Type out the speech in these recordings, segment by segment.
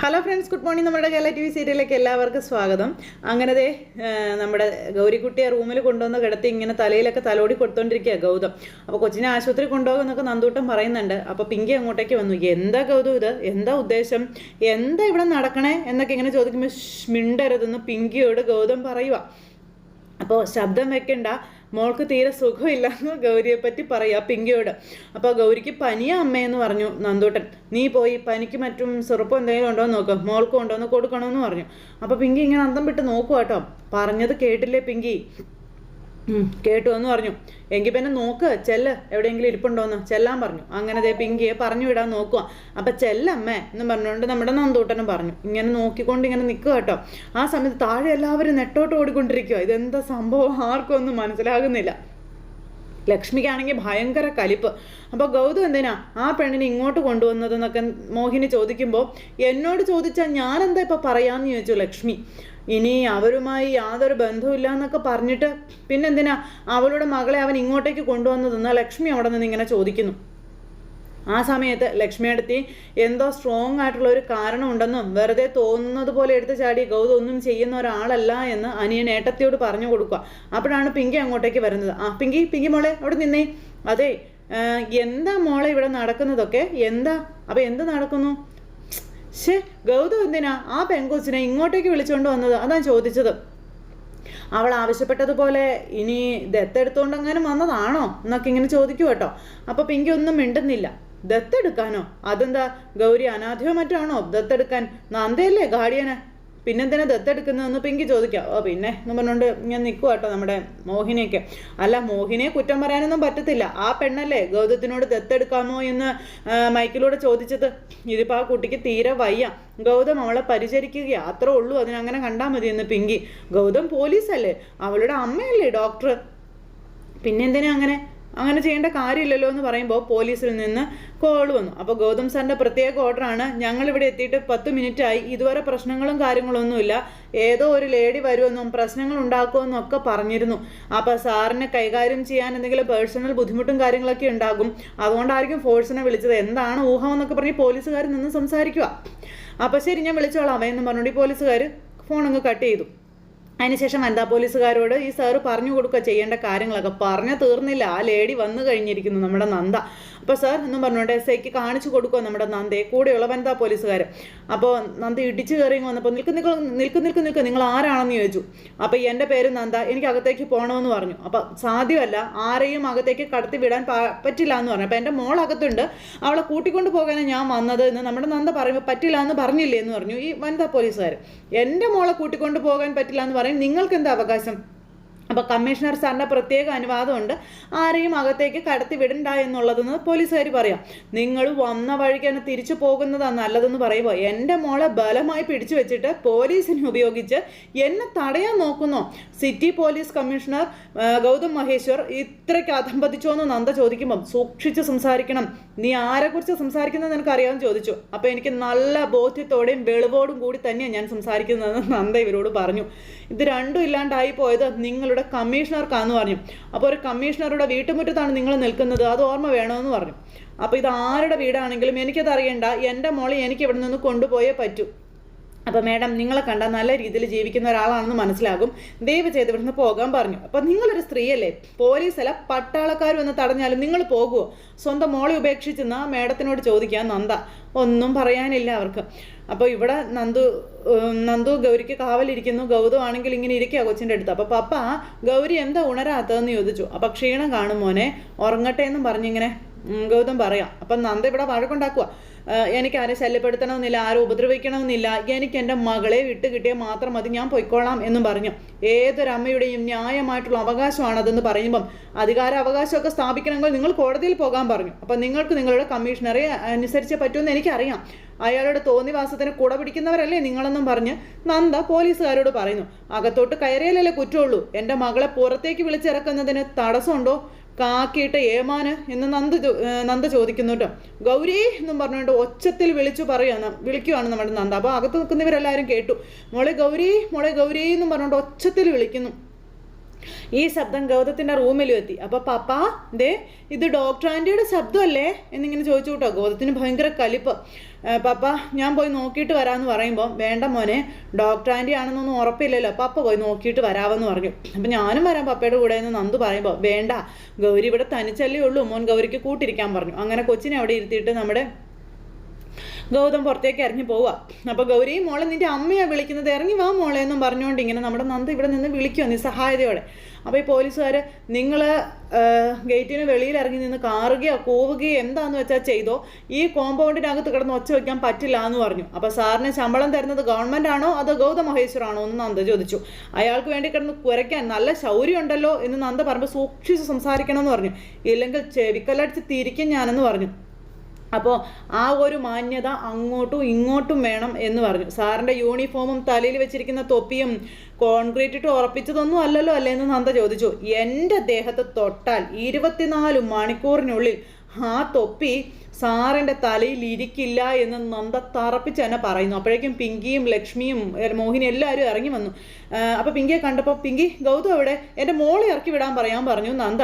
Hello friends good morning നമ്മുടെ Kerala T V സീരിയലിലേക്ക് എല്ലാവർക്കും സ്വാഗതം. അങ്ങനെ ദേ ആ, നമ്മുടെ ഗൗരിക്കുട്ടിയെ റൂമിൽ കൊണ്ടുവന്ന് കിടത്തി ഇങ്ങനെ തലയിലൊക്കെ തലോടി കൊടുത്തോണ്ടിരിക്കുക ഗൗതം. അപ്പോൾ കൊച്ചിനെ ആശുപത്രി കൊണ്ടുപോകുമെന്നൊക്കെ നന്ദൂട്ടം പറയുന്നുണ്ട്. അപ്പോൾ പിങ്കി അങ്ങോട്ടേക്ക് വന്നു. എന്താ ഗൗതം ഇത്? എന്താ ഉദ്ദേശം? എന്താ ഇവിടെ നടക്കണേ? എന്നൊക്കെ ഇങ്ങനെ ചോദിക്കുമ്പോൾ "ശ്ശ്, മിണ്ടരുതെന്ന് പിങ്കിയോട് ഗൗതം പറയുക അപ്പോൾ ശബ്ദം വെക്കണ്ട. മോൾക്ക് തീരെ സുഖമില്ലെന്ന് ഗൗരിയെ പറ്റി പറയാ പിങ്കിയോട്. അപ്പോൾ ഗൗരിക്ക് പനിയാ അമ്മയെന്ന് പറഞ്ഞു നന്ദൂട്ടൻ. നീ പോയി പനിക്ക് മറ്റും സിറപ്പ് എന്തെങ്കിലും ഉണ്ടോ എന്ന് നോക്ക്. മോൾക്ക് എന്ന് കൊടുക്കണമെന്ന് പറഞ്ഞു. അപ്പോൾ പിങ്കി ഇങ്ങനെ അന്തം വിട്ട് നോക്കുക കേട്ടോ. പറഞ്ഞത് കേട്ടില്ലേ പിങ്കി? കേട്ടു എന്ന് പറഞ്ഞു. എങ്കിൽ പിന്നെ നോക്ക് ചെല്ല്. എവിടെയെങ്കിലും ഇരിപ്പുണ്ടോന്ന്. ചെല്ലാൻ പറഞ്ഞു. അങ്ങനെ ദേ പിങ്കിയെ പറഞ്ഞു വിടാൻ നോക്കുക അപ്പം ചെല്ലമ്മേ എന്ന് പറഞ്ഞുകൊണ്ട് നമ്മുടെ നന്ദൂട്ടനും പറഞ്ഞു. ഇങ്ങനെ നോക്കിക്കൊണ്ട് ഇങ്ങനെ നിൽക്കുക കേട്ടോ. ആ സമയത്ത് താഴെ എല്ലാവരും നെട്ടോട്ട് ഓടിക്കൊണ്ടിരിക്കുക ഇതെന്താ സംഭവം? ആർക്കും ഒന്നും മനസ്സിലാകുന്നില്ല. ലക്ഷ്മിക്കാണെങ്കിൽ ഭയങ്കര കലിപ്പ്. അപ്പോൾ ഗൗതം എന്തിനാ ആ പെണ്ണിനെ ഇങ്ങോട്ട് കൊണ്ടുവന്നതെന്നൊക്കെ മോഹിനി ചോദിക്കുമ്പോൾ എന്നോട് ചോദിച്ചാൽ ഞാനെന്താ ഇപ്പോൾ പറയാമെന്ന് ചോദിച്ചു ലക്ഷ്മി. ഇനി അവരുമായി യാതൊരു ബന്ധവുമില്ല എന്നൊക്കെ പറഞ്ഞിട്ട് പിന്നെന്തിനാ അവളുടെ മകളെ അവൻ ഇങ്ങോട്ടേക്ക് കൊണ്ടുവന്നതെന്ന് ലക്ഷ്മി അവിടെ നിന്ന് ഇങ്ങനെ ചോദിക്കുന്നു. ആ സമയത്ത് ലക്ഷ്മിയടുത്തി എന്തോ സ്ട്രോങ് ആയിട്ടുള്ള ഒരു കാരണം ഉണ്ടെന്നും വെറുതെ തോന്നുന്നത് പോലെ എടുത്ത് ചാടി ഗൗതം ഒന്നും ചെയ്യുന്ന ഒരാളല്ല എന്ന് അനിയൻ ഏട്ടത്തിയോട് പറഞ്ഞു കൊടുക്കുക. അപ്പോഴാണ് പിങ്കി അങ്ങോട്ടേക്ക് വരുന്നത്. ആ പിങ്കി പിങ്കി മോളെ അവിടെ നിന്നേ. അതെ എന്താ മോളെ ഇവിടെ നടക്കുന്നതൊക്കെ? എന്താ? അപ്പം എന്ത് നടക്കുന്നു? ശേ ഗൗതം എന്തിനാ ആ പെങ്കൊച്ചിനെ ഇങ്ങോട്ടേക്ക് വിളിച്ചുകൊണ്ട് വന്നത്? അതാ ചോദിച്ചത്. അവൾ ആവശ്യപ്പെട്ടതുപോലെ ഇനി ദത്തെടുത്തോണ്ടെങ്ങാനും വന്നതാണോ? എന്നൊക്കെ ഇങ്ങനെ ചോദിക്കും കേട്ടോ. അപ്പൊ പിങ്കി ഒന്നും മിണ്ടുന്നില്ല. ദത്തെടുക്കാനോ? അതെന്താ? ഗൗരി അനാഥയോ മറ്റാണോ ദത്തെടുക്കാൻ? നന്ദയല്ലേ ഗാർഡിയന്? പിന്നെന്തിനാ ദത്തെടുക്കുന്നതെന്ന് പിങ്കി ചോദിക്കാം. ഓ പിന്നെ എന്ന് പറഞ്ഞുകൊണ്ട് ഞാൻ നിൽക്കുക കേട്ടോ നമ്മുടെ മോഹിനിയൊക്കെ. അല്ല മോഹിനിയെ കുറ്റം പറയാനൊന്നും പറ്റത്തില്ല. ആ പെണ്ണല്ലേ ഗൗതത്തിനോട് ദത്തെടുക്കാമോ എന്ന് മൈക്കിലൂടെ ചോദിച്ചത്. ഇതിപ്പോൾ ആ കുട്ടിക്ക് തീരെ വയ്യ. ഗൗതം അവളെ പരിചരിക്കുക അത്രേ ഉള്ളൂ അതിനങ്ങനെ കണ്ടാൽ മതി എന്ന് പിങ്കി. ഗൗതം പോലീസല്ലേ? അവളുടെ അമ്മയല്ലേ ഡോക്ടർ പിന്നെന്തിനാ അങ്ങനെ? അങ്ങനെ ചെയ്യേണ്ട കാര്യമില്ലല്ലോ എന്ന് പറയുമ്പോൾ പോലീസിൽ നിന്ന് കോൾ വന്നു. അപ്പോൾ ഗൗതം സാറിന്റെ പ്രത്യേക ഓർഡറാണ് ഞങ്ങളിവിടെ എത്തിയിട്ട് പത്ത് മിനിറ്റ് ആയി. ഇതുവരെ പ്രശ്നങ്ങളും കാര്യങ്ങളൊന്നുമില്ല. ഏതോ ഒരു ലേഡി വരുമെന്നും പ്രശ്നങ്ങൾ ഉണ്ടാക്കുമെന്നും ഒക്കെ പറഞ്ഞിരുന്നു. അപ്പോൾ സാറിനെ കൈകാര്യം ചെയ്യാൻ എന്തെങ്കിലും പേഴ്സണൽ ബുദ്ധിമുട്ടും കാര്യങ്ങളൊക്കെ ഉണ്ടാകും. അതുകൊണ്ടായിരിക്കും ഫോഴ്സിനെ വിളിച്ചത്. എന്താണ് ഊഹം എന്നൊക്കെ പറഞ്ഞ് പോലീസുകാർ നിന്ന് സംസാരിക്കുക. അപ്പോൾ ശരി ഞാൻ വിളിച്ചോളാം. അവയെന്നും പറഞ്ഞുകൊണ്ട് ഈ പോലീസുകാർ ഫോൺ അങ്ങ് കട്ട് ചെയ്തു. അതിനുശേഷം വനിതാ പോലീസുകാരോട് ഈ സാറ് പറഞ്ഞു കൊടുക്കുക ചെയ്യേണ്ട കാര്യങ്ങളൊക്കെ പറഞ്ഞു തീർന്നില്ല. ആ ലേഡി വന്നു കഴിഞ്ഞിരിക്കുന്നു നമ്മുടെ നന്ദ. അപ്പോൾ സാർ എന്നും പറഞ്ഞുകൊണ്ട് എസ് ഐക്ക് കാണിച്ചു കൊടുക്കുക നമ്മുടെ നന്ദയെ. കൂടെയുള്ള വനിതാ പോലീസുകാർ അപ്പോൾ നന്ദി ഇടിച്ചു കയറി വന്നപ്പോൾ നിൽക്ക് നിൽക്ക് നിൽക്ക് നിൽക്ക് നിൽക്ക് നിങ്ങൾ ആരാണെന്ന് ചോദിച്ചു. അപ്പോൾ എന്റെ പേര് നന്ദ എനിക്ക് അകത്തേക്ക് പോകണമെന്ന് പറഞ്ഞു. അപ്പോൾ സാധ്യമല്ല ആരെയും അകത്തേക്ക് കടത്തി വിടാൻ പറ്റില്ല എന്ന് പറഞ്ഞു. അപ്പോൾ എന്റെ മോൾ അകത്തുണ്ട് അവളെ കൂട്ടിക്കൊണ്ട് പോകാനാണ് ഞാൻ വന്നത് എന്ന് നമ്മുടെ നന്ദ പറയുമ്പോൾ പറ്റില്ല എന്ന് പറഞ്ഞില്ലേ എന്ന് പറഞ്ഞു ഈ വനിതാ പോലീസുകാർ എന്റെ മോളെ കൂട്ടിക്കൊണ്ട് പോകാൻ പറ്റില്ല എന്ന് പറയും നിങ്ങൾക്ക് എന്താ അവകാശം? അപ്പോൾ കമ്മീഷണർ സാറിന്റെ പ്രത്യേക അനുവാദമുണ്ട്. ആരെയും അകത്തേക്ക് കടത്തി വിടണ്ട എന്നുള്ളതെന്ന് പോലീസുകാർ പറയാം. നിങ്ങൾ വന്ന വഴിക്ക് തന്നെ തിരിച്ചു പോകുന്നതാണ് നല്ലതെന്ന് പറയുമ്പോൾ എന്റെ മോളെ ബലമായി പിടിച്ചു വെച്ചിട്ട് പോലീസിനെ ഉപയോഗിച്ച് എന്നെ തടയാൻ നോക്കുന്നോ? City police commissioner Gautham Maheshwar ഇത്രയ്ക്ക് അധംപതിച്ചോ എന്ന് നന്ദ ചോദിക്കുമ്പം സൂക്ഷിച്ച് സംസാരിക്കണം. നീ ആരെക്കുറിച്ച് സംസാരിക്കുന്നത് നിനക്ക് അറിയാമെന്ന് ചോദിച്ചു. അപ്പോൾ എനിക്ക് നല്ല ബോധ്യത്തോടെയും വെളിവോടും കൂടി തന്നെയാണ് ഞാൻ സംസാരിക്കുന്നതെന്ന് നന്ദ ഇവരോട് പറഞ്ഞു. ഇത് രണ്ടും ഇല്ലാണ്ടായി പോയത് നിങ്ങളുടെ കമ്മീഷണർക്കാന്ന് പറഞ്ഞു. അപ്പോൾ ഒരു കമ്മീഷണറുടെ വീട്ടുമുറ്റത്താണ് നിങ്ങൾ നിൽക്കുന്നത്. അത് ഓർമ്മ വേണമെന്ന് പറഞ്ഞു. അപ്പോൾ ഇത് ആരുടെ വീടാണെങ്കിലും എനിക്കത് അറിയണ്ട എന്റെ മോളെ എനിക്ക് ഇവിടെ നിന്ന് കൊണ്ടുപോയേ പറ്റൂ. അപ്പോൾ മാഡം നിങ്ങളെ കണ്ടാൽ നല്ല രീതിയിൽ ജീവിക്കുന്ന ഒരാളാണെന്ന് മനസ്സിലാകും. ദയവ് ചെയ്ത് ഇവിടുന്ന് പോകാൻ പറഞ്ഞു. അപ്പോൾ നിങ്ങളൊരു സ്ത്രീയല്ലേ? അല്ല പട്ടാളക്കാർ എന്ന് തടഞ്ഞാലും നിങ്ങൾ പോകുമോ സ്വന്തം മോളെ ഉപേക്ഷിച്ച് ആ മാഡത്തിനോട് ചോദിക്കാൻ നന്ദ. ഒന്നും പറയാനില്ല അവർക്ക്. അപ്പോൾ ഇവിടെ നന്ദു നന്ദു ഗൗരിക്ക് കാവലിരിക്കുന്നു. ഗൗതം ആണെങ്കിൽ ഇങ്ങനെ ഇരിക്കുക കൊച്ചിന്റെ അടുത്ത്. അപ്പോൾ പപ്പ ഗൗരി എന്താ ഉണരാത്തതെന്ന് ചോദിച്ചു. അപ്പോൾ ക്ഷീണം കാണും മോനെ. ഉറങ്ങട്ടെ എന്നും പറഞ്ഞിങ്ങനെ ഗൗതം പറയാം. അപ്പം നന്ദ ഇവിടെ വഴക്കുണ്ടാക്കുക എനിക്ക് ആരെ ശല്യപ്പെടുത്തണമെന്നില്ല ആരും ഉപദ്രവിക്കണമെന്നില്ല. എനിക്ക് എന്റെ മകളെ വിട്ട് കിട്ടിയാൽ മാത്രം മതി ഞാൻ പൊയ്ക്കോളാം എന്നും പറഞ്ഞു. ഏതൊരമ്മയുടെയും ന്യായമായിട്ടുള്ള അവകാശമാണതെന്ന് പറയുമ്പം അധികാര അവകാശമൊക്കെ സ്ഥാപിക്കണമെങ്കിൽ നിങ്ങൾ കോടതിയിൽ പോകാൻ പറഞ്ഞു. അപ്പം നിങ്ങൾക്ക് നിങ്ങളുടെ കമ്മീഷണറെ അനുസരിച്ച് പറ്റുമെന്ന് എനിക്കറിയാം. അയാളുടെ തോന്നിവാസത്തിന് കുട പിടിക്കുന്നവരല്ലേ നിങ്ങളെന്നും പറഞ്ഞ് നന്ദ പോലീസുകാരോട് പറയുന്നു. അകത്തോട്ട് കയറിയാലല്ലേ കുറ്റമുള്ളൂ. എന്റെ മകളെ പുറത്തേക്ക് വിളിച്ചിറക്കുന്നതിന് തടസ്സമുണ്ടോ? കാക്കിയിട്ട് ഏമാന് എന്ന് നന്ദ നന്ദ ചോദിക്കുന്നു കേട്ടോ ഗൗരി എന്നും പറഞ്ഞുകൊണ്ട് ഒച്ചത്തിൽ വിളിച്ചു പറയുകയാണ് വിളിക്കുവാണ് നമ്മുടെ നന്ദ. അപ്പോൾ അകത്ത് നിൽക്കുന്നവരെല്ലാവരും കേട്ടു. മോളെ ഗൗരി മോളെ ഗൗരി എന്നും പറഞ്ഞുകൊണ്ട് ഒച്ചത്തിൽ വിളിക്കുന്നു. ഈ ശബ്ദം ഗൗതത്തിന്റെ റൂമിലും എത്തി. അപ്പോൾ പപ്പ ദേ ഇത് ഡോക്ടർ ആന്റിയുടെ ശബ്ദമല്ലേ? എന്നിങ്ങനെ ചോദിച്ചു കേട്ടോ. ഗൗതത്തിന് ഭയങ്കര കലിപ്പ്. "ഏ, പപ്പ ഞാൻ പോയി നോക്കിയിട്ട് വരാമെന്ന് പറയുമ്പോൾ വേണ്ട മോനെ ഡോക്ടർ ആന്റി ആണെന്നൊന്നും ഉറപ്പില്ലല്ലോ. പപ്പ പോയി നോക്കിയിട്ട് വരാമെന്ന് പറഞ്ഞു. അപ്പം ഞാനും വരാം പപ്പയുടെ കൂടെ എന്ന് നന്ദു പറയുമ്പോൾ വേണ്ട ഗൗരി ഇവിടെ തനിച്ചല്ലേ ഉള്ളൂ മോൻ ഗൗരിക്ക് കൂട്ടിരിക്കാൻ പറഞ്ഞു. അങ്ങനെ കൊച്ചിനെ അവിടെ ഇരുത്തിയിട്ട് നമ്മുടെ ഗൗതം പുറത്തേക്ക് ഇറങ്ങി പോവുക അപ്പോൾ ഗൗരി മോളെ നിന്റെ അമ്മയാ വിളിക്കുന്നത്. ഇറങ്ങി വാ മോളെ എന്നും പറഞ്ഞുകൊണ്ട് ഇങ്ങനെ നമ്മുടെ നന്ദ ഇവിടെ നിന്ന് വിളിക്കുക നിസ്സഹായതയോടെ. അപ്പോൾ ഈ പോലീസുകാർ നിങ്ങൾ ഗേറ്റിന് വെളിയിൽ ഇറങ്ങി നിന്ന് കാറുകയോ കൂവുകയോ എന്താന്ന് വെച്ചാൽ ചെയ്തോ. ഈ കോമ്പൗണ്ടിനകത്ത് കിടന്ന് ഒച്ച വെക്കാൻ പറ്റില്ല എന്ന് പറഞ്ഞു. അപ്പോൾ സാറിന് ശമ്പളം തരുന്നത് ഗവൺമെന്റ് ആണോ അതോ ഗൗതം മഹേശ്വരാണോ എന്ന് നന്ദ ചോദിച്ചു. അയാൾക്ക് വേണ്ടി കിടന്ന് കുരയ്ക്കാൻ നല്ല ശൗര്യം ഉണ്ടല്ലോ എന്ന് നന്ദ പറയുമ്പോൾ സൂക്ഷിച്ച് സംസാരിക്കണം എന്ന് പറഞ്ഞു. ഇല്ലെങ്കിൽ ചെവിക്കല്ലടിച്ച് തിരിക്കും ഞാനെന്ന് പറഞ്ഞു. അപ്പോൾ ആ ഒരു മാന്യത അങ്ങോട്ടും ഇങ്ങോട്ടും വേണം എന്ന് പറഞ്ഞു. സാറിന്റെ യൂണിഫോമും തലയിൽ വെച്ചിരിക്കുന്ന തൊപ്പിയും കോൺക്രീറ്റ് ഇട്ട് ഉറപ്പിച്ചതൊന്നും അല്ലല്ലോ അല്ലേ എന്ന് നന്ദ ചോദിച്ചു. എന്റെ ദേഹത്ത് തൊട്ടാൽ ഇരുപത്തിനാല് മണിക്കൂറിനുള്ളിൽ ആ തൊപ്പി സാറിന്റെ തലയിൽ ഇരിക്കില്ല എന്ന് നന്ദ തറപ്പിച്ച് തന്നെ പറയുന്നു. അപ്പോഴേക്കും പിങ്കിയും ലക്ഷ്മിയും മോഹിനി എല്ലാവരും ഇറങ്ങി വന്നു. അപ്പോൾ പിങ്കിയെ കണ്ടപ്പോൾ പിങ്കി ഗൗതം അവിടെ എന്റെ മോളെ ഇറക്കി വിടാൻ പറയാൻ പറഞ്ഞു നന്ദ.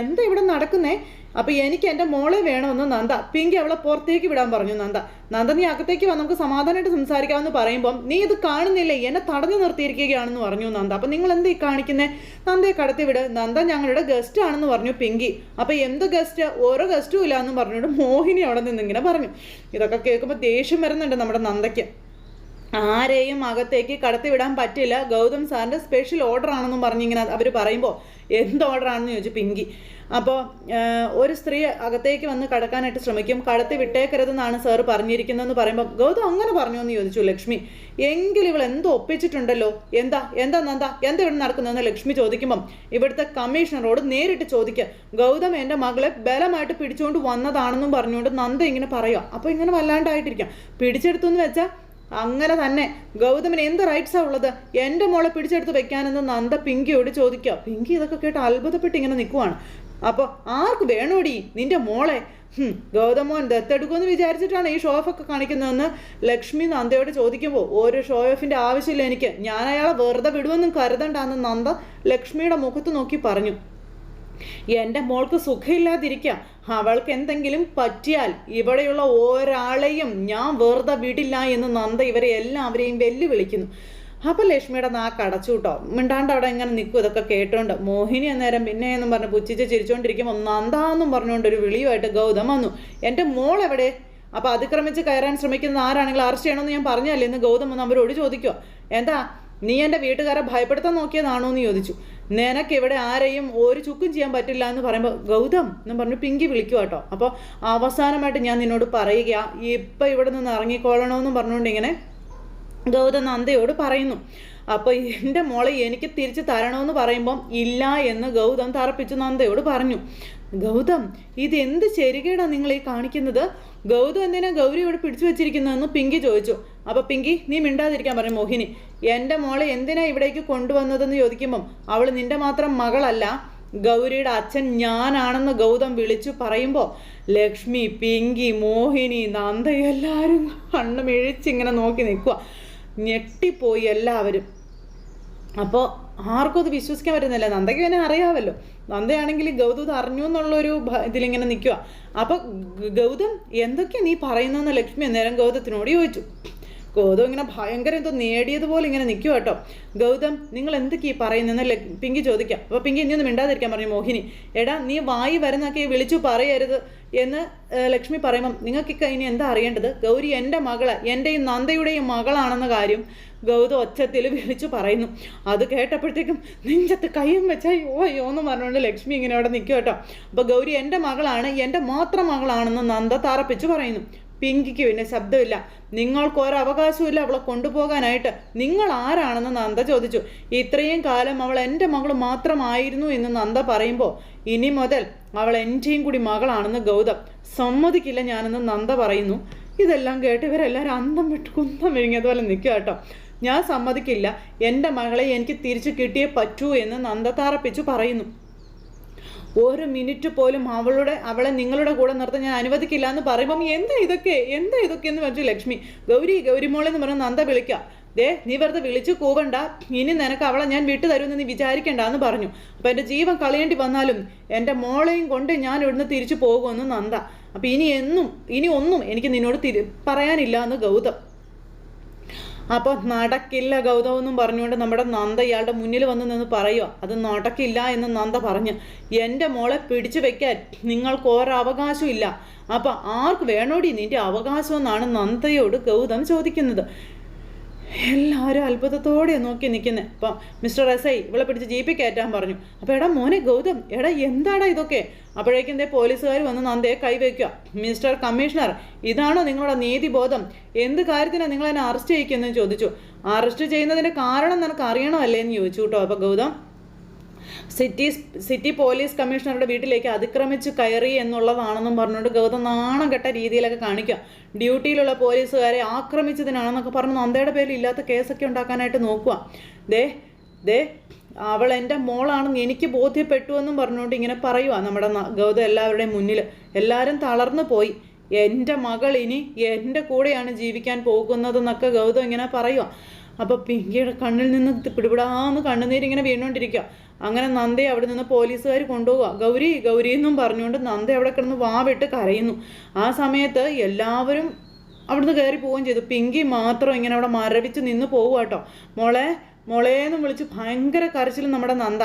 എന്താ ഇവിടെ നടക്കുന്നേ? അപ്പോൾ എനിക്ക് എന്റെ മോളെ വേണമെന്ന് നന്ദ. പിങ്കി അവളെ പുറത്തേക്ക് വിടാൻ പറഞ്ഞു നന്ദ. നന്ദ നീ അകത്തേക്ക് വന്ന് നമുക്ക് സമാധാനമായിട്ട് സംസാരിക്കാമെന്ന് പറയുമ്പം നീ ഇത് കാണുന്നില്ലേ എന്നെ തടഞ്ഞു നിർത്തിയിരിക്കുകയാണെന്ന് പറഞ്ഞു നന്ദ. അപ്പം നിങ്ങൾ എന്താ ഈ കാണിക്കുന്നത് നന്ദയെ കടത്തി വിട്. നന്ദ ഞങ്ങളുടെ ഗസ്റ്റ് ആണെന്ന് പറഞ്ഞു പിങ്കി. അപ്പം എന്ത് ഗസ്റ്റ് ഓരോ ഗസ്റ്റും ഇല്ല എന്ന് പറഞ്ഞുകൊണ്ട് മോഹിനി അവിടെ നിന്നിങ്ങനെ പറഞ്ഞു. ഇതൊക്കെ കേൾക്കുമ്പോൾ ദേഷ്യം വരുന്നുണ്ട് നമ്മുടെ നന്ദയ്ക്ക്. ആരെയും അകത്തേക്ക് കടത്തിവിടാൻ പറ്റില്ല. ഗൗതം സാറിന്റെ സ്പെഷ്യൽ ഓർഡർ ആണെന്നും പറഞ്ഞിങ്ങനെ അവർ പറയുമ്പോൾ എന്ത് ഓർഡർ ആണെന്ന് ചോദിച്ചു പിങ്കി. അപ്പോൾ ഒരു സ്ത്രീ അകത്തേക്ക് വന്ന് കടക്കാനായിട്ട് ശ്രമിക്കും. കടത്തി വിട്ടേക്കരുതെന്നാണ് സാർ പറഞ്ഞിരിക്കുന്നതെന്ന് പറയുമ്പോൾ ഗൗതം അങ്ങനെ പറഞ്ഞു എന്ന് ചോദിച്ചു ലക്ഷ്മി. എങ്കിൽ ഇവൾ എന്തോ ഒപ്പിച്ചിട്ടുണ്ടല്ലോ? എന്താ? എന്താ നന്ദ? എന്താ ഇവിടെ നടക്കുന്നതെന്ന് ലക്ഷ്മി ചോദിക്കുമ്പം ഇവിടുത്തെ കമ്മീഷണറോട് നേരിട്ട് ചോദിക്കുക ഗൗതം എന്റെ മകളെ ബലമായിട്ട് പിടിച്ചുകൊണ്ട് വന്നതാണെന്നും പറഞ്ഞുകൊണ്ട് നന്ദ ഇങ്ങനെ പറയുക അപ്പോൾ ഇങ്ങനെ വല്ലാണ്ടായിട്ടിരിക്കാം. പിടിച്ചെടുത്തു എന്ന് വെച്ചാൽ അങ്ങനെ തന്നെ. ഗൗതമിന് എന്ത് റൈറ്റ്സാ ഉള്ളത്? എന്റെ മോളെ പിടിച്ചെടുത്ത് വെക്കാനെന്ന് നന്ദ പിങ്കിയോട് ചോദിക്കുക. പിങ്കി ഇതൊക്കെ കേട്ട് അത്ഭുതപ്പെട്ട് ഇങ്ങനെ നിൽക്കുവാണ് അപ്പോൾ ആർക്ക് വേണോടി നിന്റെ മോളെ? ഗൗതമോൻ ദത്തെടുക്കുമെന്ന് വിചാരിച്ചിട്ടാണ് ഈ ഷോ ഓഫൊക്കെ കാണിക്കുന്നതെന്ന് ലക്ഷ്മി നന്ദയോട് ചോദിക്കുമ്പോൾ ഒരു ഷോ ഓഫിന്റെ ആവശ്യമില്ല എനിക്ക്. ഞാൻ അയാളെ വെറുതെ വിടുമെന്നും കരുതണ്ടെന്ന് നന്ദ ലക്ഷ്മിയുടെ മുഖത്ത് നോക്കി പറഞ്ഞു. എന്റെ മോൾക്ക് സുഖമില്ലാതിരിക്കാം. അവൾക്ക് എന്തെങ്കിലും പറ്റിയാൽ ഇവിടെയുള്ള ഒരാളെയും ഞാൻ വെറുതെ വിടില്ല എന്ന് നന്ദ ഇവരെ എല്ലാവരെയും വെല്ലുവിളിക്കുന്നു. അപ്പം ലക്ഷ്മിയുടെ നാക്ക് അടച്ചു കേട്ടോ മിണ്ടാണ്ട് അവിടെ ഇങ്ങനെ നിൽക്കും ഇതൊക്കെ കേട്ടോണ്ട്. മോഹിനി അന്നേരം പിന്നെ എന്നും പറഞ്ഞ് പുച്ഛിച്ച് ചിരിച്ചുകൊണ്ടിരിക്കുമ്പോൾ നന്ദാന്നും പറഞ്ഞുകൊണ്ട് ഒരു വിളിയുമായിട്ട് ഗൗതം വന്നു. എന്റെ മോൾ എവിടെ? അപ്പോൾ അതിക്രമിച്ച് കയറാൻ ശ്രമിക്കുന്ന ആരാണെങ്കിലും അറസ്റ്റ് ചെയ്യണമെന്ന് ഞാൻ പറഞ്ഞല്ലേ? എന്ന് ഗൗതം വന്ന് അവരോട് ചോദിക്കുക എന്താ നീ എന്റെ വീട്ടുകാരെ ഭയപ്പെടുത്താൻ നോക്കിയതാണോ? എന്ന് ചോദിച്ചു. നിനക്ക് ഇവിടെ ആരെയും ഒരു ചുക്കും ചെയ്യാൻ പറ്റില്ല എന്ന് പറയുമ്പോൾ ഗൗതം എന്ന് പറഞ്ഞു പിങ്കി വിളിക്കുക കേട്ടോ അപ്പോൾ അവസാനമായിട്ട് ഞാൻ നിന്നോട് പറയുക ഇപ്പം ഇവിടെ നിന്ന് ഇറങ്ങിക്കോളണമെന്ന് പറഞ്ഞുകൊണ്ട് ഇങ്ങനെ ഗൗതം നന്ദയോട് പറയുന്നു. അപ്പോൾ എന്റെ മോളെ എനിക്ക് തിരിച്ച് തരണമെന്ന് പറയുമ്പം ഇല്ല എന്ന് ഗൗതം തറപ്പിച്ചു നന്ദയോട് പറഞ്ഞു. ഗൗതം ഇത് എന്ത് ശരികേടാ നിങ്ങൾ ഈ കാണിക്കുന്നത്? ഗൗതം എന്തിനാ ഗൗരി ഇവിടെ പിടിച്ചു വെച്ചിരിക്കുന്നതെന്ന് പിങ്കി ചോദിച്ചു. അപ്പോൾ പിങ്കി നീ മിണ്ടാതിരിക്കാൻ പറഞ്ഞു മോഹിനി. എന്റെ മോളെ എന്തിനാ ഇവിടേക്ക് കൊണ്ടുവന്നതെന്ന് ചോദിക്കുമ്പം അവൾ നിന്റെ മാത്രം മകളല്ല. ഗൗരിയുടെ അച്ഛൻ ഞാനാണെന്ന് ഗൗതം വിളിച്ചു പറയുമ്പോൾ ലക്ഷ്മി പിങ്കി മോഹിനി നന്ദ എല്ലാവരും കണ്ണു മിഴിച്ചിങ്ങനെ നോക്കി നിൽക്കുക ഞെട്ടിപ്പോയി എല്ലാവരും. അപ്പോൾ ആർക്കും അത് വിശ്വസിക്കാൻ പറ്റുന്നില്ല. നന്ദയ്ക്ക് പിന്നെ അറിയാമല്ലോ. നന്ദയാണെങ്കിൽ ഗൗതം അറിഞ്ഞു എന്നുള്ളൊരു ഇതിലിങ്ങനെ നിൽക്കുക അപ്പോൾ ഗൗതം എന്തൊക്കെയാ നീ പറയുന്നതെന്ന് ലക്ഷ്മി അന്നേരം ഗൗതത്തിനോട് ചോദിച്ചു. ഗൗതം ഇങ്ങനെ ഭയങ്കര എന്തോ നേടിയതുപോലെ ഇങ്ങനെ നിൽക്കുക കേട്ടോ. ഗൗതം നിങ്ങൾ എന്തൊക്കെയാ പറയുന്നതെന്ന് പിങ്കി ചോദിക്കാം. അപ്പോൾ പിങ്കി ഇനി ഒന്ന് മിണ്ടാതിരിക്കാൻ പറഞ്ഞു മോഹിനി. എടാ നീ വായി വരുന്നൊക്കെ വിളിച്ചു പറയരുത്. എന്ന് ലക്ഷ്മി പറയുമ്പം നിങ്ങൾക്കൊക്കെ ഇനി എന്താ അറിയേണ്ടത്? ഗൗരി എന്റെ മകൾ എന്റെയും നന്ദയുടെയും മകളാണെന്ന കാര്യം ഗൗതം ഒച്ചത്തിൽ വിളിച്ചു പറയുന്നു. അത് കേട്ടപ്പോഴത്തേക്കും നെഞ്ചത്ത് കയ്യും വെച്ച യോ എന്ന് പറഞ്ഞുകൊണ്ട് ലക്ഷ്മി ഇങ്ങനെ അവിടെ നിൽക്കും കേട്ടോ അപ്പോൾ ഗൗരി എന്റെ മകളാണ് എന്റെ മാത്രം മകളാണെന്ന് നന്ദ താറപ്പിച്ച് പറയുന്നു. പിങ്കിക്ക് പിന്നെ ശബ്ദമില്ല. നിങ്ങൾക്ക് ഒരു അവകാശമില്ല അവളെ കൊണ്ടുപോകാനായിട്ട്. നിങ്ങൾ ആരാണെന്ന് നന്ദ ചോദിച്ചു. ഇത്രയും കാലം അവൾ എന്റെ മകൾ മാത്രമായിരുന്നു എന്ന് നന്ദ പറയുമ്പോൾ ഇനി മുതൽ അവൾ എന്റെയും കൂടി മകളാണെന്ന് ഗൗതം സമ്മതിക്കില്ല ഞാനെന്ന് നന്ദ പറയുന്നു. ഇതെല്ലാം കേട്ട് ഇവരെല്ലാവരും അന്തം വിട്ട് കുന്തം വിഴുങ്ങിയതുപോലെ നിൽക്കുക കേട്ടോ. ഞാൻ സമ്മതിക്കില്ല. എന്റെ മകളെ എനിക്ക് തിരിച്ചു കിട്ടിയേ പറ്റൂ എന്ന് നന്ദ താറപ്പിച്ചു പറയുന്നു. ഒരു മിനിറ്റ് പോലും അവളുടെ അവളെ നിങ്ങളുടെ കൂടെ നിർത്താൻ ഞാൻ അനുവദിക്കില്ല എന്ന് പറയുമ്പം എന്താ ഇതൊക്കെ? എന്താ ഇതൊക്കെ എന്ന് പറഞ്ഞു ലക്ഷ്മി ഗൗരി ഗൗരിമോളെന്ന് പറഞ്ഞ് നന്ദ വിളിക്കാം ദേ നീ വെറുതെ വിളിച്ച് കൂവണ്ട. ഇനി നിനക്ക് അവളെ ഞാൻ വിട്ടു തരുമെന്ന് നീ വിചാരിക്കണ്ട എന്ന് പറഞ്ഞു. അപ്പം എന്റെ ജീവൻ കളയേണ്ടി വന്നാലും എന്റെ മോളെയും കൊണ്ട് ഞാൻ ഇവിടുന്ന് തിരിച്ചു പോകുമെന്ന് നന്ദ. അപ്പം ഇനി എന്നും ഇനി ഒന്നും എനിക്ക് നിന്നോട് തിരി പറയാനില്ല എന്ന് ഗൗതം. അപ്പോൾ നടക്കില്ല ഗൗതം എന്നും പറഞ്ഞുകൊണ്ട് നമ്മുടെ നന്ദ ഇയാളുടെ മുന്നിൽ വന്ന് നിന്ന് പറയുക അത് നടക്കില്ല എന്ന് നന്ദ പറഞ്ഞു എന്റെ മോളെ പിടിച്ചു വെക്കാൻ നിങ്ങൾക്ക് ഒരവകാശവും ഇല്ല. അപ്പം ആർക്ക് വേണോടി നിന്റെ അവകാശം? എന്നാണ് നന്ദയോട് ഗൗതം ചോദിക്കുന്നത്. എല്ലാവരും അത്ഭുതത്തോടെ നോക്കി നിൽക്കുന്നത് അപ്പം മിസ്റ്റർ എസ് ഐ ഇവളെ പിടിച്ച് ജീപ്പിൽ കയറ്റാൻ പറഞ്ഞു. അപ്പോൾ എടാ മോനെ ഗൗതം എടാ എന്താടാ ഇതൊക്കെ? അപ്പോഴേക്കും എന്തേ പോലീസുകാർ വന്ന് നന്ദയെ കൈവയ്ക്കുക മിസ്റ്റർ കമ്മീഷണർ ഇതാണോ നിങ്ങളുടെ നീതിബോധം? എന്ത് കാര്യത്തിനാണ് നിങ്ങൾ എന്നെ അറസ്റ്റ് ചെയ്യിക്കുന്നതെന്ന് ചോദിച്ചു. അറസ്റ്റ് ചെയ്യുന്നതിന്റെ കാരണം നിനക്ക് അറിയണമല്ലേ എന്ന് ചോദിച്ചു കേട്ടോ. അപ്പോൾ ഗൗതം സിറ്റി സിറ്റി പോലീസ് കമ്മീഷണറുടെ വീട്ടിലേക്ക് അതിക്രമിച്ച് കയറി എന്നുള്ളതാണെന്നും പറഞ്ഞുകൊണ്ട് ഗൗതം നാണം കെട്ട രീതിയിലൊക്കെ കാണിക്കുക. ഡ്യൂട്ടിയിലുള്ള പോലീസുകാരെ ആക്രമിച്ചതിനാണെന്നൊക്കെ പറഞ്ഞു നന്ദയുടെ പേരിൽ ഇല്ലാത്ത കേസൊക്കെ ഉണ്ടാക്കാനായിട്ട് നോക്കുക. ദേ ദേ അവൾ എന്റെ മോളാണെന്ന് എനിക്ക് ബോധ്യപ്പെട്ടു എന്നും പറഞ്ഞുകൊണ്ട് ഇങ്ങനെ പറയുക നമ്മുടെ ഗൗതം എല്ലാവരുടെയും മുന്നിൽ. എല്ലാവരും തളർന്നു പോയി. എന്റെ മകൾ ഇനി എന്റെ കൂടെയാണ് ജീവിക്കാൻ പോകുന്നതെന്നൊക്കെ ഗൗതം ഇങ്ങനെ പറയുക അപ്പോൾ പിങ്കിയുടെ കണ്ണിൽ നിന്ന് പിടിപിടാന്ന് കണ്ണുനീരിങ്ങനെ വീണുകൊണ്ടിരിക്കുക അങ്ങനെ നന്ദയെ അവിടെ നിന്ന് പോലീസുകാർ കൊണ്ടുപോവുക. ഗൗരി ഗൗരി എന്നും പറഞ്ഞുകൊണ്ട് നന്ദ അവിടെ കിടന്ന് വാവിട്ട് കരയുന്നു. ആ സമയത്ത് എല്ലാവരും അവിടുന്ന് കയറി പോവുകയും ചെയ്തു. പിങ്കി മാത്രം ഇങ്ങനെ അവിടെ മരവിച്ച് നിന്ന് പോവുക കേട്ടോ. മോളെ മോളേന്ന് വിളിച്ച് ഭയങ്കര കരച്ചിലും നമ്മുടെ നന്ദ.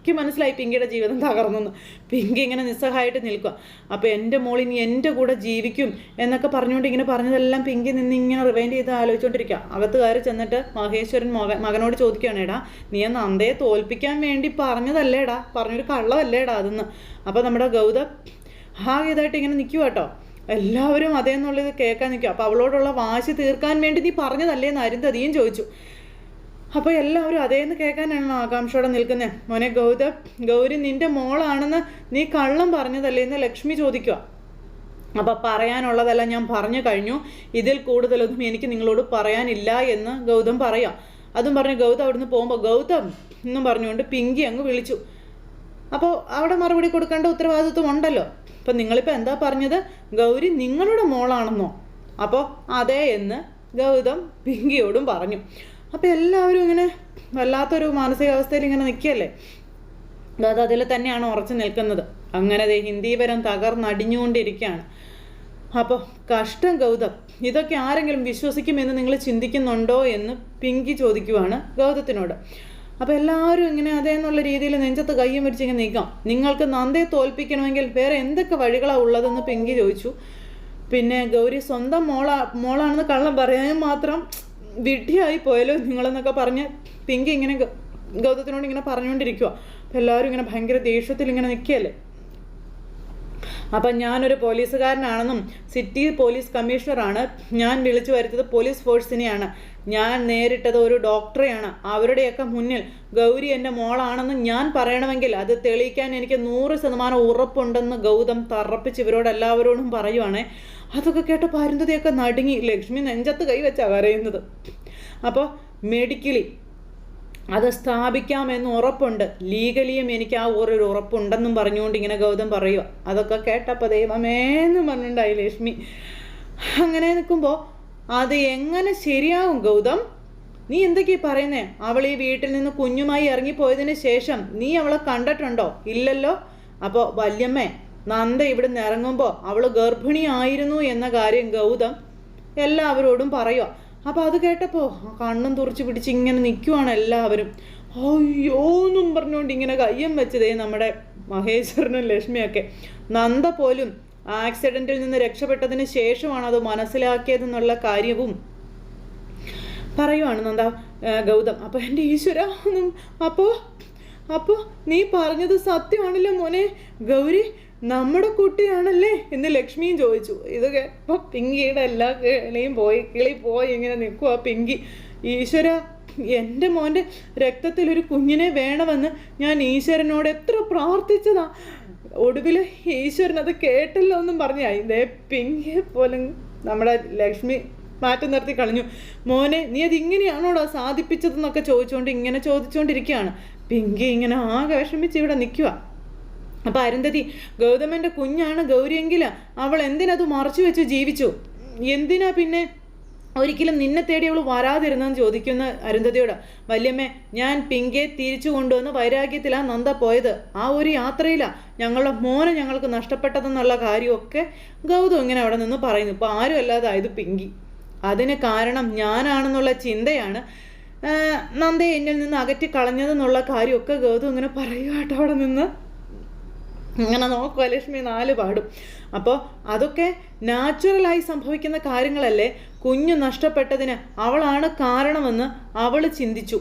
പിങ്കിക്ക് മനസ്സിലായി പിങ്കിയുടെ ജീവിതം തകർന്നെന്ന്. പിങ്കി ഇങ്ങനെ നിസ്സഹായിട്ട് നിൽക്കുക അപ്പോൾ എന്റെ മോൾ ഇനി എന്റെ കൂടെ ജീവിക്കും എന്നൊക്കെ പറഞ്ഞുകൊണ്ട് ഇങ്ങനെ പറഞ്ഞതെല്ലാം പിങ്കി നിന്ന് ഇങ്ങനെ റിവൈൻഡ് ചെയ്ത് ആലോചിച്ചുകൊണ്ടിരിക്കുക അകത്ത് കയറി ചെന്നിട്ട് മഹേശ്വരൻ മകൻ മകനോട് ചോദിക്കുകയാണ് എടാ നീ എന്ന് നന്ദയെ തോൽപ്പിക്കാൻ വേണ്ടി പറഞ്ഞതല്ലേടാ? പറഞ്ഞൊരു കള്ളമല്ലേടാ അതെന്ന്? അപ്പോൾ നമ്മുടെ ഗൗതം ആകെ ഇതായിട്ട് ഇങ്ങനെ നിൽക്കുക കേട്ടോ എല്ലാവരും അതേന്നുള്ളത് കേൾക്കാൻ നിൽക്കുക അപ്പോൾ അവളോടുള്ള വാശി തീർക്കാൻ വേണ്ടി നീ പറഞ്ഞതല്ലേന്ന് അരുന്ധതിയും ചോദിച്ചു. അപ്പോൾ എല്ലാവരും അതേന്ന് കേൾക്കാനാണ് ആകാംക്ഷയോടെ നിൽക്കുന്നത് മോനെ ഗൗതം ഗൗരി നിന്റെ മോളാണെന്ന് നീ കള്ളം പറഞ്ഞതല്ലേ? എന്ന് ലക്ഷ്മി ചോദിക്കുക അപ്പം പറയാനുള്ളതെല്ലാം ഞാൻ പറഞ്ഞു കഴിഞ്ഞു. ഇതിൽ കൂടുതലൊന്നും എനിക്ക് നിങ്ങളോട് പറയാനില്ല എന്ന് ഗൗതം പറയാം. അതും പറഞ്ഞു ഗൗതം അവിടുന്ന് പോകുമ്പോൾ ഗൗതം എന്നും പറഞ്ഞുകൊണ്ട് പിങ്കി അങ്ങ് വിളിച്ചു. അപ്പോൾ അവിടെ മറുപടി കൊടുക്കേണ്ട ഉത്തരവാദിത്വം ഉണ്ടല്ലോ. അപ്പം നിങ്ങളിപ്പോൾ എന്താ പറഞ്ഞത്? ഗൗരി നിങ്ങളുടെ മോളാണെന്നോ? അപ്പോൾ അതേ എന്ന് ഗൗതം പിങ്കിയോടും പറഞ്ഞു. അപ്പോൾ എല്ലാവരും ഇങ്ങനെ വല്ലാത്തൊരു മാനസികാവസ്ഥയിൽ ഇങ്ങനെ നിൽക്കുകയല്ലേ? അത് അതിൽ തന്നെയാണ് ഉറച്ചു നിൽക്കുന്നത്. അങ്ങനെ ദേ ഹിന്ദീപരം തകർന്നടിഞ്ഞുകൊണ്ടിരിക്കുകയാണ്. അപ്പോൾ കഷ്ടം ഗൗതം. ഇതൊക്കെ ആരെങ്കിലും വിശ്വസിക്കുമെന്ന് നിങ്ങൾ ചിന്തിക്കുന്നുണ്ടോ എന്ന് പിങ്കി ചോദിക്കുവാണ് ഗൗതത്തിനോട്. അപ്പോൾ എല്ലാവരും ഇങ്ങനെ അതേന്നുള്ള രീതിയിൽ നെഞ്ചത്ത് കയ്യും ഇങ്ങനെ നീക്കാം നിങ്ങൾക്ക് നന്ദയെ തോൽപ്പിക്കണമെങ്കിൽ വേറെ എന്തൊക്കെ വഴികളാണ് ഉള്ളതെന്ന് പിങ്കി ചോദിച്ചു. പിന്നെ ഗൗരി സ്വന്തം മോളാ മോളാണെന്ന് കള്ളം പറയാൻ മാത്രം വിഡ്ഢിയായി പോയല്ലോ നിങ്ങളെന്നൊക്കെ പറഞ്ഞ് പിങ്കി ഇങ്ങനെ ഗൗതത്തിനോട് ഇങ്ങനെ പറഞ്ഞുകൊണ്ടിരിക്കുക അപ്പം എല്ലാവരും ഇങ്ങനെ ഭയങ്കര ദേഷ്യത്തിൽ ഇങ്ങനെ നിൽക്കുകയല്ലേ അപ്പം ഞാനൊരു പോലീസുകാരനാണെന്നും സിറ്റി പോലീസ് കമ്മീഷണറാണ് ഞാൻ വിളിച്ചു വരുത്തിയത് പോലീസ് ഫോഴ്സിനെയാണ്. ഞാൻ നേരിട്ടത് ഒരു ഡോക്ടറെയാണ്. അവരുടെയൊക്കെ മുന്നിൽ ഗൗരി എന്റെ മോളാണെന്ന് ഞാൻ പറയണമെങ്കിൽ അത് തെളിയിക്കാൻ എനിക്ക് നൂറ് ശതമാനം ഉറപ്പുണ്ടെന്ന് ഗൗതം തറപ്പിച്ച് ഇവരോട് എല്ലാവരോടും പറയുവാണേ. അതൊക്കെ കേട്ട പരുന്തതയൊക്കെ നടുങ്ങി ലക്ഷ്മി നെഞ്ചത്ത് കൈവച്ചാണ് കരയുന്നത്. അപ്പോൾ മെഡിക്കലി അത് സ്ഥാപിക്കാമെന്ന് ഉറപ്പുണ്ട്. ലീഗലിയും എനിക്ക് ആ ഒരു ഉറപ്പുണ്ടെന്നും പറഞ്ഞുകൊണ്ട് ഇങ്ങനെ ഗൗതം പറയുക അതൊക്കെ കേട്ടപ്പോൾ ദൈവമേന്ന് പറഞ്ഞിട്ടുണ്ടായി ലക്ഷ്മി. അങ്ങനെ നിൽക്കുമ്പോൾ അത് എങ്ങനെ ശരിയാവും ഗൗതം? നീ എന്തൊക്കെയാ പറയുന്നേ? അവൾ ഈ വീട്ടിൽ നിന്ന് കുഞ്ഞുമായി ഇറങ്ങിപ്പോയതിന് ശേഷം നീ അവളെ കണ്ടിട്ടുണ്ടോ? ഇല്ലല്ലോ. അപ്പോൾ വല്യമ്മേ നന്ദ ഇവിടുന്ന് ഇറങ്ങുമ്പോൾ അവൾ ഗർഭിണിയായിരുന്നു എന്ന കാര്യം ഗൗതം എല്ലാവരോടും പറയുക അപ്പോൾ അത് കേട്ടപ്പോൾ കണ്ണും തുറച്ച് പിടിച്ച് ഇങ്ങനെ നിൽക്കുവാണ് എല്ലാവരും. അയ്യോ എന്നും പറഞ്ഞുകൊണ്ട് ഇങ്ങനെ കയ്യം വെച്ചതേ നമ്മുടെ മഹേശ്വരനും ലക്ഷ്മിയൊക്കെ. നന്ദ പോലും ആക്സിഡന്റിൽ നിന്ന് രക്ഷപ്പെട്ടതിന് ശേഷമാണ് അത് മനസ്സിലാക്കിയതെന്നുള്ള കാര്യവും പറയുവാണ് നന്ദ ഗൗതം. അപ്പോൾ എന്റെ ഈശ്വര അപ്പോൾ അപ്പോൾ നീ പറഞ്ഞത് സത്യമാണല്ലോ മോനെ. ഗൗരി നമ്മുടെ കുട്ടിയാണല്ലേ എന്ന് ലക്ഷ്മിയും ചോദിച്ചു. ഇത് കേട്ടപ്പോൾ പിങ്കിയുടെ എല്ലാ കിളിയും പോയി കിളി പോയി ഇങ്ങനെ നിൽക്കുക പിങ്കി. ഈശ്വര എന്റെ മോന്റെ രക്തത്തിൽ ഒരു കുഞ്ഞിനെ വേണമെന്ന് ഞാൻ ഈശ്വരനോട് എത്ര പ്രാർത്ഥിച്ചതാ. ഒടുവിൽ ഈശ്വരൻ അത് കേട്ടല്ലോ എന്നും പറഞ്ഞായി ഇതേ പിങ്കെ പോലും നമ്മുടെ ലക്ഷ്മി മാറ്റി നിർത്തി കളഞ്ഞു. മോനെ നീ അത് ഇങ്ങനെയാണോടാ സാധിപ്പിച്ചതെന്നൊക്കെ ചോദിച്ചുകൊണ്ട് ഇങ്ങനെ ചോദിച്ചുകൊണ്ടിരിക്കുകയാണ് പിങ്കി ഇങ്ങനെ ആകെ വിഷമിച്ച് ഇവിടെ നിൽക്കുക അപ്പം അരുന്ധതി ഗൗതമന്റെ കുഞ്ഞാണ് ഗൗരിയെങ്കിൽ അവൾ എന്തിനത് മറച്ചു വെച്ച് ജീവിച്ചു? എന്തിനാ പിന്നെ ഒരിക്കലും നിന്നെ തേടി അവൾ വരാതിരുന്നെന്ന് ചോദിക്കുന്ന അരുന്ധതിയോട് വല്യമ്മേ ഞാൻ പിങ്കെ തിരിച്ചു കൊണ്ടുവന്ന് വൈരാഗ്യത്തിലാണ് നന്ദ പോയത്. ആ ഒരു യാത്രയിലാണ് ഞങ്ങളുടെ മോനെ ഞങ്ങൾക്ക് നഷ്ടപ്പെട്ടതെന്നുള്ള കാര്യമൊക്കെ ഗൗതം ഇങ്ങനെ അവിടെ നിന്ന് പറയുന്നു. ഇപ്പോൾ ആരും അല്ലാതായത് പിങ്കി. അതിന് കാരണം ഞാനാണെന്നുള്ള ചിന്തയാണ് നന്ദയെ എന്നിൽ നിന്ന് അകറ്റി കളഞ്ഞതെന്നുള്ള കാര്യമൊക്കെ ഗൗതം ഇങ്ങനെ പറയുക കേട്ടോ അവിടെ നിന്ന്. ഇങ്ങനെ നോക്കുക ലക്ഷ്മി നാല് പാടും. അപ്പോൾ അതൊക്കെ നാച്ചുറലായി സംഭവിക്കുന്ന കാര്യങ്ങളല്ലേ? കുഞ്ഞു നഷ്ടപ്പെട്ടതിന് അവളാണ് കാരണമെന്ന് അവൾ ചിന്തിച്ചു.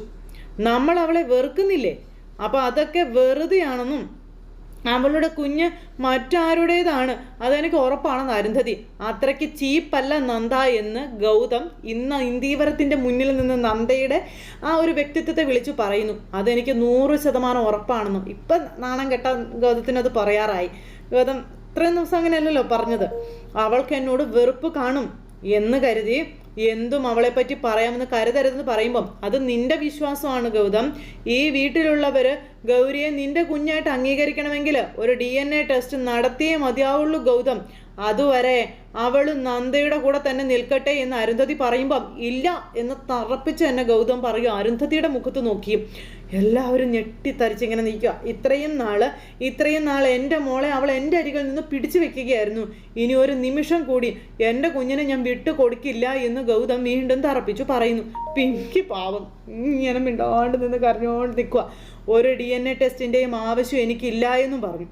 നമ്മൾ അവളെ വെറുക്കുന്നില്ലേ? അപ്പോൾ അതൊക്കെ വെറുതെയാണെന്നും അവളുടെ കുഞ്ഞ് മറ്റാരുടേതാണ്? അതെനിക്ക് ഉറപ്പാണെന്ന് അരുന്ധതി. അത്രയ്ക്ക് ചീപ്പല്ല നന്ദ എന്ന് ഗൗതം ഇന്ന് ഇന്ദീവരത്തിന്റെ മുന്നിൽ നിന്ന് നന്ദയുടെ ആ ഒരു വ്യക്തിത്വത്തെ വിളിച്ചു പറയുന്നു. അതെനിക്ക് നൂറ് ശതമാനം ഉറപ്പാണെന്നും ഇപ്പം നാണം കെട്ട ഗൗതത്തിനത് പറയാറായി. ഗൗതം ഇത്രയും ദിവസം അങ്ങനെയല്ലല്ലോ പറഞ്ഞത്. അവൾക്ക് എന്നോട് വെറുപ്പ് കാണും. എന്ന് കരുതി എന്തും അവളെപ്പറ്റി പറയാമെന്ന് കരുതരുതെന്ന് പറയുമ്പം അത് നിന്റെ വിശ്വാസമാണ് ഗൗതം. ഈ വീട്ടിലുള്ളവർ ഗൗരിയെ നിന്റെ കുഞ്ഞായിട്ട് അംഗീകരിക്കണമെങ്കിൽ ഒരു ഡി എൻ എ ടെസ്റ്റ് നടത്തിയേ മതിയാവുള്ളൂ ഗൗതം. അതുവരെ അവൾ നന്ദയുടെ കൂടെ തന്നെ നിൽക്കട്ടെ എന്ന് അരുന്ധതി പറയുമ്പം ഇല്ല എന്ന് തറപ്പിച്ച് തന്നെ ഗൗതം പറയും അരുന്ധതിയുടെ മുഖത്ത് നോക്കിയും എല്ലാവരും ഞെട്ടിത്തരിച്ച് ഇങ്ങനെ നിൽക്കുക. ഇത്രയും നാൾ ഇത്രയും നാൾ എന്റെ മോളെ അവൾ എന്റെ അരികിൽ നിന്ന് പിടിച്ചു വെക്കുകയായിരുന്നു. ഇനി ഒരു നിമിഷം കൂടി എന്റെ കുഞ്ഞിനെ ഞാൻ വിട്ടു കൊടുക്കില്ല എന്ന് ഗൗതം വീണ്ടും തറപ്പിച്ചു പറയുന്നു. പിങ്കി പാവം ഇങ്ങനെ മിണ്ടാണ്ട് നിന്ന് കരഞ്ഞോണ്ട് നിൽക്കുക. ഒരു ഡി എൻ എ ടെസ്റ്റിന്റെയും ആവശ്യം എനിക്കില്ല എന്നും പറഞ്ഞു.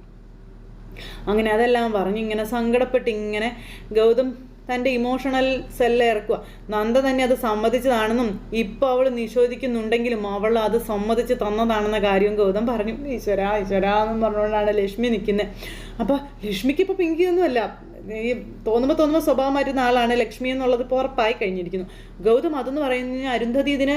അങ്ങനെ അതെല്ലാം പറഞ്ഞ് ഇങ്ങനെ സങ്കടപ്പെട്ട് ഇങ്ങനെ ഗൗതം തന്റെ ഇമോഷണൽ സെല്ല് ഇറക്കുക. നന്ദ തന്നെ അത് സമ്മതിച്ചതാണെന്നും ഇപ്പോൾ അവൾ നിഷേധിക്കുന്നുണ്ടെങ്കിലും അവൾ അത് സമ്മതിച്ച് തന്നതാണെന്ന കാര്യവും ഗൗതം പറഞ്ഞു. ഈശ്വര ഈശ്വര എന്നും പറഞ്ഞുകൊണ്ടാണ് ലക്ഷ്മി നിൽക്കുന്നത് അപ്പോൾ ലക്ഷ്മിക്ക് ഇപ്പോൾ പിങ്കിയൊന്നുമല്ല. ഈ തോന്നുമ്പോൾ തോന്നുമ്പോൾ സ്വഭാവം മാറ്റുന്ന ആളാണ് ലക്ഷ്മി എന്നുള്ളത് ഇപ്പോൾ ഉറപ്പായി കഴിഞ്ഞിരിക്കുന്നു. ഗൗതം അതെന്ന് പറയുന്ന അരുന്ധതി ഇതിന്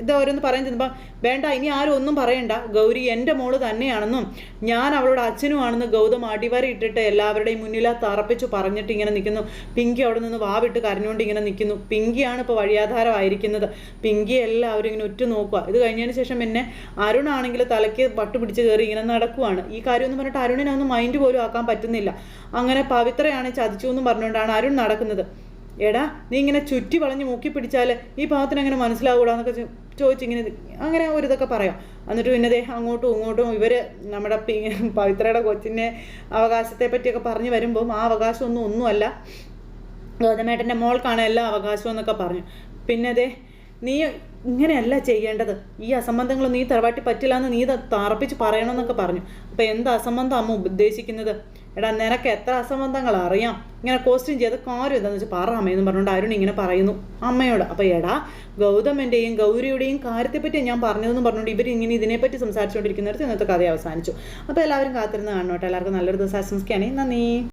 ഇത് ഓരോന്ന് പറയാൻ ചെന്നപ്പോൾ വേണ്ട ഇനി ആരും ഒന്നും പറയണ്ട. ഗൗരി എന്റെ മോൾ തന്നെയാണെന്നും ഞാൻ അവളുടെ അച്ഛനുമാണെന്ന് ഗൗതം അടിവര ഇട്ടിട്ട് എല്ലാവരുടെയും മുന്നിൽ തറപ്പിച്ചു പറഞ്ഞിട്ട് ഇങ്ങനെ നിൽക്കുന്നു. പിങ്കി അവിടെ നിന്ന് വാവിട്ട് കരഞ്ഞുകൊണ്ട് ഇങ്ങനെ നിൽക്കുന്നു. പിങ്കിയാണ് ഇപ്പോൾ വഴിയാധാരമായിരിക്കുന്നത്. പിങ്കി എല്ലാവരും ഇങ്ങനെ ഉറ്റു നോക്കുക. ഇത് കഴിഞ്ഞതിന് ശേഷം പിന്നെ അരുണാണെങ്കിൽ തലയ്ക്ക് പട്ട് പിടിച്ച് കയറി ഇങ്ങനെ നടക്കുവാണ്. ഈ കാര്യം എന്ന് പറഞ്ഞിട്ട് അരുണിനൊന്നും മൈൻഡ് പോലും ആക്കാൻ പറ്റുന്നില്ല. അങ്ങനെ പവിത്രയാണ് ചതിച്ചു എന്നും പറഞ്ഞുകൊണ്ടാണ് അരുൺ നടക്കുന്നത്. എടാ നീ ഇങ്ങനെ ചുറ്റി വളഞ്ഞ് മൂക്കി പിടിച്ചാൽ ഈ പാവത്തിന് അങ്ങനെ മനസ്സിലാവൂടാ എന്നൊക്കെ ചോദിച്ചിങ്ങനെ അങ്ങനെ ഒരു ഇതൊക്കെ പറയാം. എന്നിട്ട് പിന്നെ ദേ അങ്ങോട്ടും ഇങ്ങോട്ടും ഇവർ നമ്മുടെ പവിത്രയുടെ കൊച്ചിന്റെ അവകാശത്തെ പറ്റിയൊക്കെ പറഞ്ഞു വരുമ്പം ആ അവകാശമൊന്നും ഒന്നുമല്ല. ഗൗതമേട്ടന്റെ മോൾക്കാണ് എല്ലാ അവകാശവും എന്നൊക്കെ പറഞ്ഞു. പിന്നെ അതെ നീ ഇങ്ങനെയല്ല ചെയ്യേണ്ടത്. ഈ അസംബന്ധങ്ങൾ നീ തറവാട്ടി പറ്റില്ല എന്ന് നീ തറപ്പിച്ച് പറയണമെന്നൊക്കെ പറഞ്ഞു. അപ്പോൾ എന്ത് അസംബന്ധം അമ്മ ഉദ്ദേശിക്കുന്നത്? എടാ നിനക്ക് എത്ര അസംബന്ധങ്ങൾ അറിയാം. ഇങ്ങനെ ക്വസ്റ്റ്യൻ ചെയ്ത് കാര്യം എന്താണെന്ന് വെച്ചാൽ പറ അമ്മയെന്ന് പറഞ്ഞുകൊണ്ട് അരുൺ ഇങ്ങനെ പറയുന്നു. അമ്മയോട് അപ്പോൾ എടാ ഗൗതമന്റെയും ഗൗരിയുടെയും കാര്യത്തെപ്പറ്റി ഞാൻ പറഞ്ഞതെന്ന് പറഞ്ഞുകൊണ്ട് ഇവർ ഇങ്ങനെ ഇതിനെപ്പറ്റി സംസാരിച്ചുകൊണ്ടിരിക്കുന്നിടത്ത് ഇന്നത്തെ കഥ അവസാനിച്ചു. അപ്പോൾ എല്ലാവരും കാത്തിരുന്ന് കാണണം എല്ലാവർക്കും നല്ലൊരു ദിവസം ആശംസിക്കുകയാണെങ്കിൽ നന്ദി.